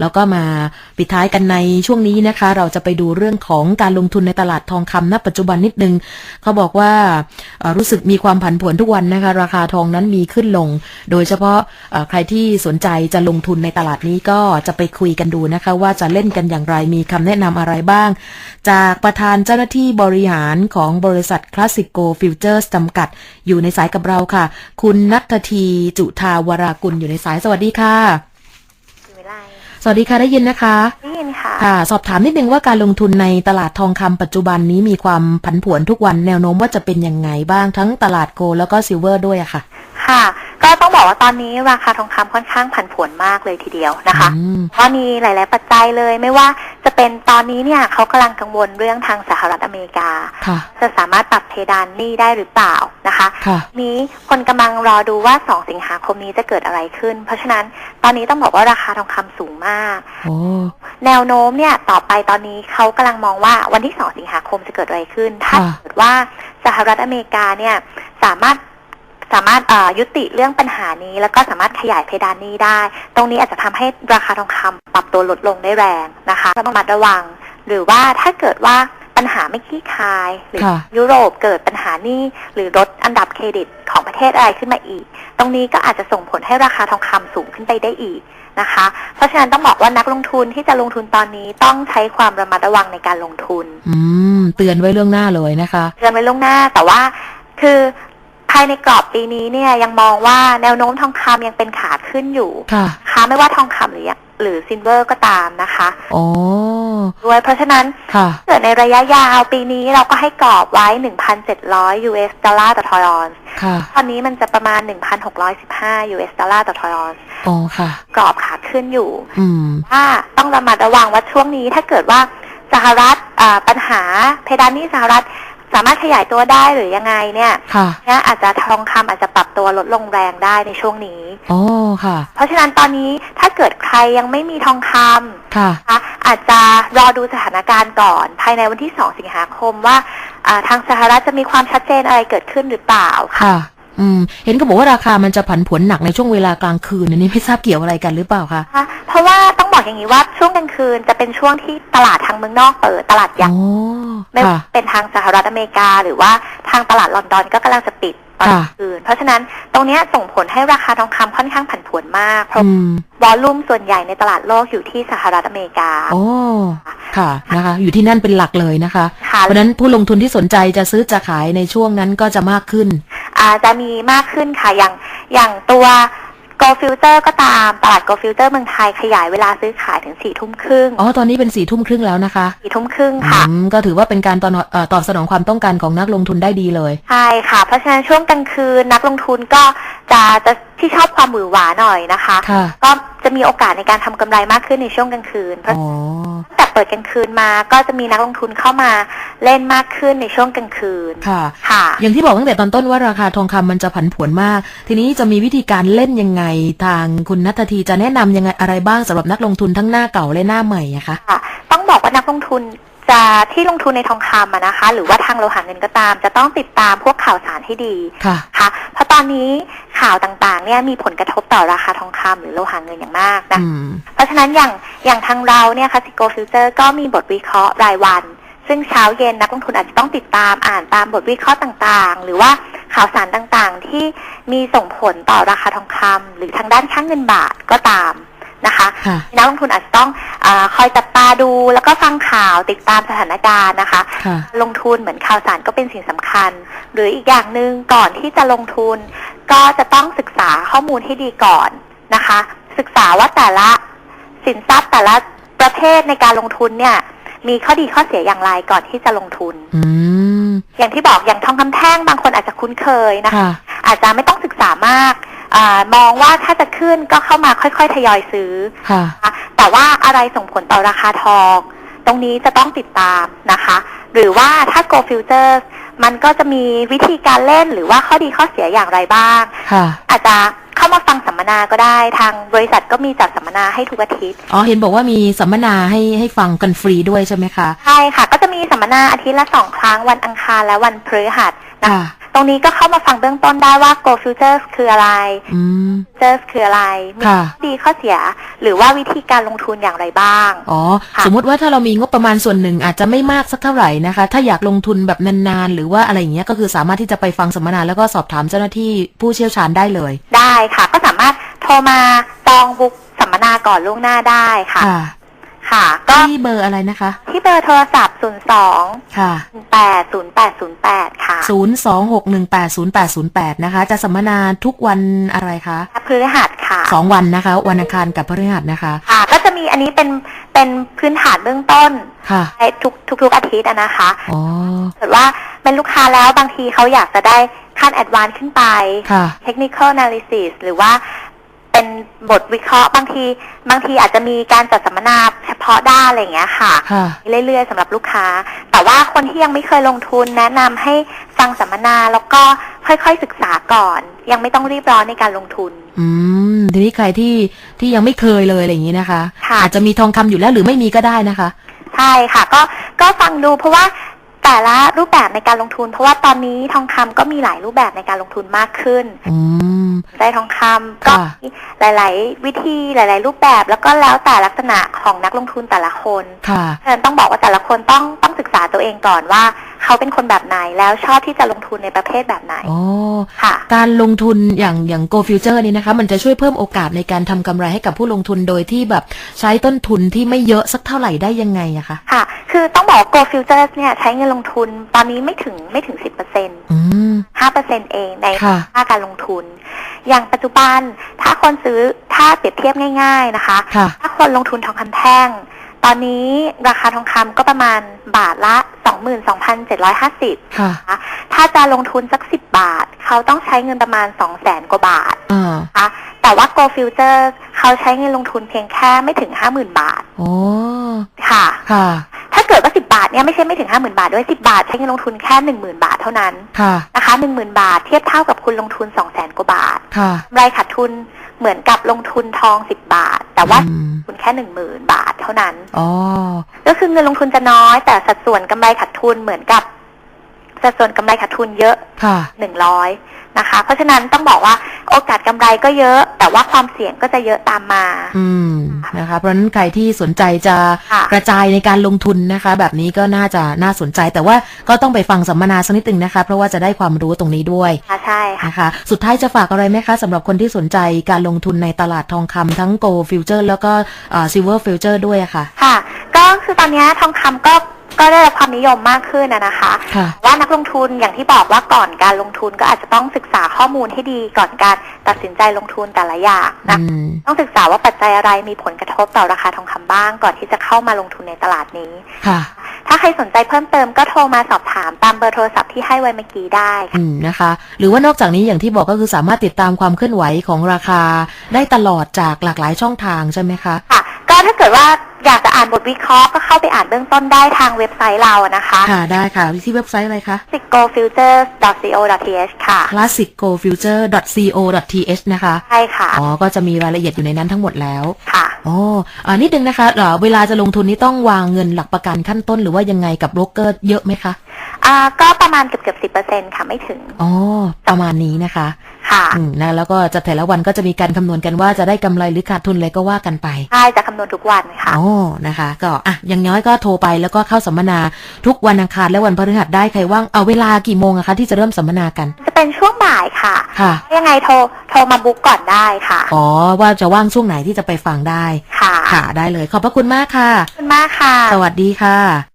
แล้วก็มาปิดท้ายกันในช่วงนี้นะคะ เราจะไปดูเรื่องของการลงทุนในตลาดทองคำณปัจจุบันนิดนึงเขาบอกว่ารู้สึกมีความผันผวนทุกวันนะคะ ราคาทองนั้นมีขึ้นลง โดยเฉพาะใครที่สนใจจะลงทุนในตลาดนี้ก็จะไปคุยกันดูนะคะ ว่าจะเล่นกันอย่างไรมีคำแนะนำอะไรบ้าง จากประธานเจ้าหน้าที่บริหารของบริษัทคลาสสิโกฟิวเจอร์สจำกัด อยู่ในสายกับเราค่ะ คุณนัททีจุทาวรากุลอยู่ในสายสวัสดีค่ะ วัสดีค่ะได้ยินนะคะได้ยินค่ะค่ะ สอบถามนิดนึงว่าการลงทุนในตลาดทองคำปัจจุบันนี้มีความผันผวนทุกวันแนวโน้มว่าจะเป็นยังไงบ้างทั้งตลาดโกลแล้วก็ซิลเวอร์ด้วยอะค่ะ ค่ะ ก็ต้องบอกว่าตอนนี้ราคาทองคำค่อนข้างผันผวนมากเลยทีเดียวนะคะอืมเพราะมีหลาย ๆ ปัจจัยเลยไม่ว่าจะเป็นตอนนี้เนี่ยเขากำลังกังวลเรื่องทางสหรัฐอเมริกาค่ะจะสามารถปรับเพดานหนี้ได้หรือเปล่านะคะค่ะนี้คนกำลังรอดูว่า 2 สิงหาคมนี้จะเกิดอะไรขึ้น เพราะฉะนั้นตอนนี้ต้องบอกว่าราคาทองคำสูงมากโอ้แนวโน้มเนี่ยต่อไปตอนนี้เขากำลังมองว่าวันที่ 2 สิงหาคมจะเกิดอะไรขึ้น ถ้าค่ะเกิดว่าสหรัฐอเมริกาเนี่ยสามารถ สามารถเอ่อยุติเรื่องปัญหานี้ แล้วก็สามารถขยายเพดานหนี้ได้ ตรงนี้อาจจะทำให้ราคาทองคำปรับตัวลดลงได้แรงนะคะต้องระมัดระวัง หรือว่าถ้าเกิดว่าปัญหาไม่คลี่คลาย หรือค่ะยุโรปเกิดปัญหาหนี้หรือลดอันดับเครดิตของประเทศอะไรขึ้นมาอีก ตรงนี้ก็อาจจะส่งผลให้ราคาทองคำสูงขึ้นไปได้อีกนะคะ เพราะฉะนั้นต้องบอกว่านักลงทุนที่จะลงทุนตอนนี้ต้องใช้ความระมัดระวังในการลงทุน อืม เตือนไว้เรื่องหน้าเลยนะคะ เตือนไว้ล่วงหน้าแต่ว่าคือภายในกรอบปีนี้เนี่ยยังมองว่าแนวโน้มทองคำยังเป็นขาขึ้นอยู่ค่ะนะคะไม่ว่าทองคำหรือหรือซินเวอร์ก็ตามนะคะโอ้ด้วยเพราะฉะนั้นค่ะเกิดในระยะยาวปีนี้เราก็ให้กรอบไว้ 1,700 US ดอลลาร์ต่อทอยออนซ์ค่ะตอนนี้มันจะประมาณ 1,615 US ดอลลาร์ต่อทอยออนซ์โอ้ค่ะ กรอบขาขึ้นอยู่อืมว่าต้องระมัดระวังว่าช่วงนี้ถ้าเกิดว่าสหรัฐอ่าปัญหาเพดานหนี้สหรัฐ สามารถขยายตัวได้หรือยังไงเนี่ยค่ะเนี่ยอาจจะทองคำอาจจะปรับตัวลดลงแรงได้ในช่วงนี้โอ้ค่ะ เพราะฉะนั้นตอนนี้ถ้าเกิดใครยังไม่มีทองคำค่ะนะคะอาจจะรอดูสถานการณ์ก่อน ภายในวันที่2สิงหาคมว่าอ่าทางสหรัฐจะมีความชัดเจนอะไรเกิดขึ้นหรือเปล่าค่ะค่ะ อืมเห็นก็บอกว่าราคามันจะผันผวนหนักในช่วงเวลากลางคืนอันนี้ไม่ทราบเกี่ยวอะไรกันหรือเปล่าคะเพราะว่าต้องบอกอย่างนี้ว่าช่วงกลางคืนจะเป็นช่วงที่ตลาดทางเมืองนอกเปิดตลาดใหญ่โอ้ไม่ว่าค่ะเป็นทางสหรัฐอเมริกา หรือว่าทางตลาดลอนดอนก็กำลังจะปิดตอนกค่ะลางคืนเพราะฉะนั้นตรงเนี้ยส่งผลให้ราคาทองคำค่อนข้างผันผวนมาก เพราะอืมวอลลุ่มส่วนใหญ่ในตลาดโลกอยู่ที่สหรัฐอเมริกา โอ้ ค่ะนะคะ อยู่ที่นั่นเป็นหลักเลยนะคะค่ะเพราะฉะนั้นผู้ลงทุนที่สนใจจะซื้อจะขายในช่วงนั้นก็จะมากขึ้นอา จจะมีมากขึ้นค่ะ อย่างอย่างตัว Go Filter ก็ตามตลาด Go Filter เมืองไทยขยายเวลาซื้อขายถึงสี่ทุ่มครึ่งอ๋อ ตอนนี้เป็นสี่ทุ่มครึ่งแล้วนะคะสี่ทุ่มครึ่งค่ะอืมก็ถือว่าเป็นการตอนเอ่อตอบสนองความต้องการของนักลงทุนได้ดีเลย ใช่ค่ะ เพราะฉะนั้นช่วงกลางคืนนักลงทุนก็ จะจะที่ชอบความหวือหวาหน่อยนะคะ ค่ะ ก็จะมีโอกาสในการทำกำไรมากขึ้นในช่วงกลางคืนเพราะอ๋อ ตั้งแต่เปิดกลางคืนมาก็จะมีนักลงทุนเข้ามาเล่นมากขึ้นในช่วงกลางคืนค่ะ ค่ะ อย่างที่บอกตั้งแต่ตอนต้นว่าราคาทองคำมันจะผันผวนมาก ทีนี้จะมีวิธีการเล่นยังไง ทางคุณนัททีจะแนะนำยังไงอะไรบ้างสำหรับนักลงทุนทั้งหน้าเก่าและหน้าใหม่อะคะค่ะต้องบอกว่านักลงทุน จะที่ลงทุนในทองคำอะนะคะ หรือว่าทางโลหะเงินก็ตาม จะต้องติดตามพวกข่าวสารให้ดีค่ะค่ะเพราะตอนนี้ข่าวต่างๆ เนี่ยมีผลกระทบต่อราคาทองคำหรือโลหะเงินอย่างมากนะอืมเพราะฉะนั้นอย่างอย่างทางเราเนี่ยค่ะซิโกฟิวเจอร์ก็มีบทวิเคราะห์รายวัน ซึ่งเช้าเย็นนักลงทุนอาจจะต้องติดตามอ่านตามบทวิเคราะห์ต่างๆ หรือว่าข่าวสารต่างๆ ที่มีส่งผลต่อราคาทองคำหรือทางด้านค่างเงินบาทก็ตาม นะคะค่ะนักลงทุนอาจจะต้องอาคอยจับตาดูแล้วก็ฟังข่าวติดตามสถานการณ์นะคะค่ะลงทุนเหมือนข่าวสารก็เป็นสิ่งสำคัญ หรืออีกอย่างหนึ่งก่อนที่จะลงทุน ก็จะต้องศึกษาข้อมูลให้ดีก่อนนะคะ ศึกษาว่าแต่ละสินทรัพย์แต่ละประเภทในการลงทุนเนี่ยมีข้อดีข้อเสียอย่างไรก่อนที่จะลงทุนอืมอย่างที่บอกอย่างทองคำแท่งบางคนอาจจะคุ้นเคยนะคะค่ะอาจจะไม่ต้องศึกษามากอา มองว่าถ้าจะขึ้นก็เข้ามาค่อยๆ ทยอยซื้อ ค่ะนะคะแต่ว่าอะไรส่งผลต่อราคาทอง ตรงนี้จะต้องติดตามนะคะ หรือว่าถ้า Go Futures มันก็จะมีวิธีการเล่นหรือว่าข้อดีข้อเสียอย่างไรบ้างค่ะอาจจะเข้ามาฟังสัมมนาก็ได้ทางบริษัทก็มีจัดสัมมนาให้ทุกอาทิตย์ อ๋อ เห็นบอกว่ามีสัมมนาให้ให้ฟังกันฟรีด้วยใช่ไหมคะ ใช่ค่ะ ก็จะมีสัมมนาอาทิตย์ละสองครั้งวันอังคารและวันพฤหัสนะคะค่ะ ตตรงนี้ก็เข้ามาฟังเบื้องต้นได้ว่า Go Futures คืออะไร อืม Futures คืออะไร มีค่ะ ข้อดีข้อเสีย หรือว่าวิธีการลงทุนอย่างไรบ้าง อ๋อ ค่ะ สมมุติว่าถ้าเรามีงบประมาณส่วนหนึ่งอาจจะไม่มากสักเท่าไหร่นะคะ ถ้าอยากลงทุนแบบนานๆ หรือว่าอะไรอย่างเงี้ยก็คือสามารถที่จะไปฟังสัมมนาแล้วก็สอบถามเจ้าหน้าที่ผู้เชี่ยวชาญได้เลย ได้ค่ะ ก็สามารถโทรมาจองบุ๊กสัมมนาก่อนล่วงหน้าได้ค่ะ ค่ะ ค่ะ ก็ที่เบอร์อะไรนะคะ ที่เบอร์โทรศัพท์ 02 ค่ะ 80808 ค่ะศูนย์สองหกหนึ่งแปดศูนย์แปดศูนย์แปดนะคะ จะสัมมนาทุกวันอะไรคะพฤหัสค่ะ สองวันนะคะ วันอังคารกับพฤหัสนะคะ ค่ะ ก็จะมีอันนี้เป็นเป็นพื้นฐานเบื้องต้นค่ะในทุกทุกทุกอาทิตย์อะนะคะอ๋อเกิดว่าเป็นลูกค้าแล้วบางทีเขาอยากจะได้ขั้นแอดวานซ์ขึ้นไปค่ะ technical analysis หรือว่า เป็นบทวิเคราะห์บางที บางทีอาจจะมีการจัดสัมมนาเฉพาะด้านอะไรอย่างเงี้ยค่ะ ค่ะ เรื่อยๆสำหรับลูกค้า แต่ว่าคนที่ยังไม่เคยลงทุนแนะนำให้ฟังสัมมนาแล้วก็ค่อยๆศึกษาก่อน ยังไม่ต้องรีบร้อนในการลงทุน อืมทีนี้ใครที่ที่ยังไม่เคยเลยอะไรอย่างนี้นะคะ ค่ะ อาจจะมีทองคำอยู่แล้วหรือไม่มีก็ได้นะคะ ใช่ค่ะ ก็ก็ฟังดูเพราะว่า แต่ละรูปแบบในการลงทุน เพราะว่าตอนนี้ทองคำก็มีหลายรูปแบบในการลงทุนมากขึ้นอืมได้ทองคำก็ค่ะมีหลาย ๆ วิธีหลาย ๆ รูปแบบแล้วก็แล้วแต่ลักษณะของนักลงทุนแต่ละคนค่ะเพราะฉะนั้นต้องบอกว่าแต่ละคนต้องต้องศึกษาตัวเองก่อนว่า เขาเป็นคนแบบไหนแล้วชอบที่จะลงทุนในประเภทแบบไหนอ๋อค่ะ การลงทุนอย่างอย่าง Go Future นี่นะคะ มันจะช่วยเพิ่มโอกาสในการทำกำไรให้กับผู้ลงทุนโดยที่แบบใช้ต้นทุนที่ไม่เยอะสักเท่าไหร่ได้ยังไงอะคะค่ะ คือต้องบอกว่า Go Futures เนี่ยใช้เงินลงทุนตอนนี้ไม่ถึงไม่ถึง10%อืม5%เองในค่ะค่าการลงทุน อย่างปัจจุบันถ้าคนซื้อถ้าเปรียบเทียบง่าย ๆนะคะค่ะถ้าคนลงทุนทองคำแท่ง ตอนนี้ราคาทองคำก็ประมาณบาทละ22,750ค่ะนะคะถ้าจะลงทุนสัก10บาท เขาต้องใช้เงินประมาณ200,000กว่าบาทอ่านะคะแต่ว่า Go Future เขาใช้เงินลงทุนเพียงแค่ไม่ถึง50,000บาทโอ้ค่ะ ค่ะ ถ้าเกิดว่า10บาทเนี่ยไม่ใช่ไม่ถึง50,000บาทด้วย10บาทใช้เงินลงทุนแค่10,000บาทเท่านั้น ค่ะ นะคะ10,000บาทเทียบเท่ากับคุณลงทุน200,000กว่าบาท ค่ะกำไรขาดทุนเหมือนกับลงทุนทอง10บาท แต่ว่าอืมคุณแค่10,000บาทเท่านั้น อ๋อ ก็คือเงินลงทุนจะน้อยแต่สัดส่วนกำไรขาดทุนเหมือนกับ สัดส่วนกำไรขาดทุนเยอะค่ะหนึ่งร้อยนะคะ เพราะฉะนั้นต้องบอกว่าโอกาสกำไรก็เยอะ แต่ว่าความเสี่ยงก็จะเยอะตามมา อืมนะคะ เพราะฉะนั้นใครที่สนใจจะค่ะกระจายในการลงทุนนะคะ แบบนี้ก็น่าจะน่าสนใจ แต่ว่าก็ต้องไปฟังสัมมนาสักนิดหนึ่งนะคะ เพราะว่าจะได้ความรู้ตรงนี้ด้วยค่ะใช่ค่ะนะคะสุดท้ายจะฝากอะไรไหมคะสำหรับคนที่สนใจการลงทุนในตลาดทองคำทั้ง Gold Future แล้วก็เอ่อ Silver Future ด้วยอะค่ะ ค่ะ ก็คือตอนนี้ทองคำก็ ก็ได้รับความนิยมมากขึ้นนะนะคะค่ะว่านักลงทุนอย่างที่บอกว่าก่อนการลงทุนก็อาจจะต้องศึกษาข้อมูลให้ดีก่อนการตัดสินใจลงทุนแต่ละอย่างนะอืมต้องศึกษาว่าปัจจัยอะไรมีผลกระทบต่อราคาทองคำบ้าง ก่อนที่จะเข้ามาลงทุนในตลาดนี้ค่ะ ถ้าใครสนใจเพิ่มเติมก็โทรมาสอบถามตามเบอร์โทรศัพท์ที่ให้ไว้เมื่อกี้ได้ค่ะอืมนะคะ หรือว่านอกจากนี้อย่างที่บอกก็คือสามารถติดตามความเคลื่อนไหวของราคาได้ตลอดจากหลากหลายช่องทางใช่ไหมคะค่ะ ก็ถ้าเกิดว่าอยากจะอ่านบทวิเคราะห์ก็เข้าไปอ่านเบื้องต้นได้ทางเว็บไซต์เราอะนะคะ ค่ะได้ค่ะที่เว็บไซต์อะไรคะ sicofutures.co.th ค่ะ classicgofuture.co.th นะคะใช่ค่ะอ๋อก็จะมีรายละเอียดอยู่ในนั้นทั้งหมดแล้วค่ะอ๋ออ่านิดนึงนะคะเอ่อเวลาจะลงทุนนี่ต้องวางเงินหลักประกันขั้นต้นหรือว่ายังไงกับโบรกเกอร์เยอะไหมคะอ่าก็ประมาณเกือบเกือบสิบเปอร์เซ็นค่ะไม่ถึงอ๋อประมาณนี้นะคะ ค่ะอืมนะแล้วก็จะแต่ละวันก็จะมีการคำนวณกันว่าจะได้กำไรหรือขาดทุนอะไรก็ว่ากันไปใช่จะคำนวณทุกวันค่ะ อ๋อนะคะ ก็อะอย่างน้อยก็โทรไปแล้วก็เข้าสัมมนาทุกวันอังคารและวันพฤหัสได้ใครว่างเอาเวลากี่โมงอะคะ ที่จะเริ่มสัมมนากันจะเป็นช่วงบ่ายค่ะ ค่ะ ยังไงโทรโทรมาบุ๊กก่อนได้ค่ะ อ๋อว่าจะว่างช่วงไหนที่จะไปฟังได้ ค่ะ ค่ะได้เลย ขอบพระคุณมากค่ะ ขอบคุณมากค่ะ สวัสดีค่ะ